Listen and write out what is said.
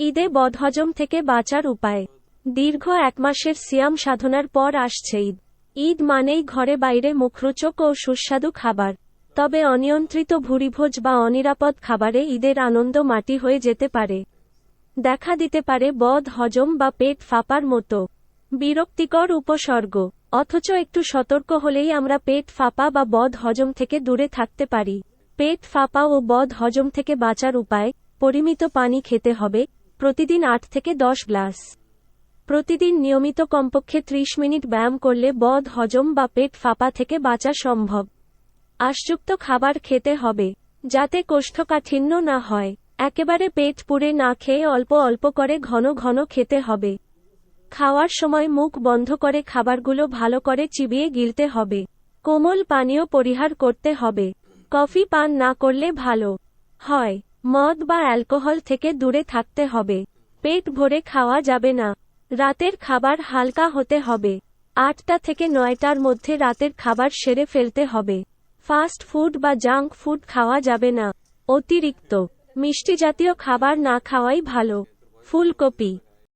ঈদে বদহজম থেকে বাঁচার উপায়। দীর্ঘ এক মাসের সিয়াম সাধনার পর আসছে ঈদ। ঈদ মানেই ঘরে বাইরে মুখরোচক ও সুস্বাদু খাবার। তবে অনিয়ন্ত্রিত ভুরিভোজ বা অনিরাপদ খাবারে ঈদের আনন্দ মাটি হয়ে যেতে পারে। দেখা দিতে পারে বদ হজম বা পেট ফাঁপার মতো। বিরক্তিকর উপসর্গ। অথচ একটু সতর্ক হলেই আমরা পেট ফাঁপা বা বদ হজম থেকে দূরে থাকতে পারি। পেট ফাঁপা ও বদ হজম থেকে বাঁচার উপায়, পরিমিত পানি খেতে হবে প্রতিদিন আট থেকে দশ গ্লাস। প্রতিদিন নিয়মিত কমপক্ষে ত্রিশ মিনিট ব্যায়াম করলে বদ, হজম বা পেট ফাঁপা থেকে বাঁচা সম্ভব। আশযুক্ত খাবার খেতে হবে, যাতে কোষ্ঠকাঠিন্য না হয়। একেবারে পেট পুড়ে না খেয়ে অল্প অল্প করে ঘন ঘন খেতে হবে। খাওয়ার সময় মুখ বন্ধ করে খাবারগুলো ভালো করে চিবিয়ে গিলতে হবে। কোমল পানীয় পরিহার করতে হবে। কফি পান না করলে ভালো হয়। মদ বা অ্যালকোহল থেকে দূরে থাকতে হবে। পেট ভরে খাওয়া যাবে না। রাতের খাবার হালকা হতে হবে। আটটা থেকে নয়টার মধ্যে রাতের খাবার সেরে ফেলতে হবে। ফাস্ট ফুড বা জাঙ্ক ফুড খাওয়া যাবে না। অতিরিক্ত। মিষ্টি জাতীয় খাবার না খাওয়াই ভালো। ফুলকপি।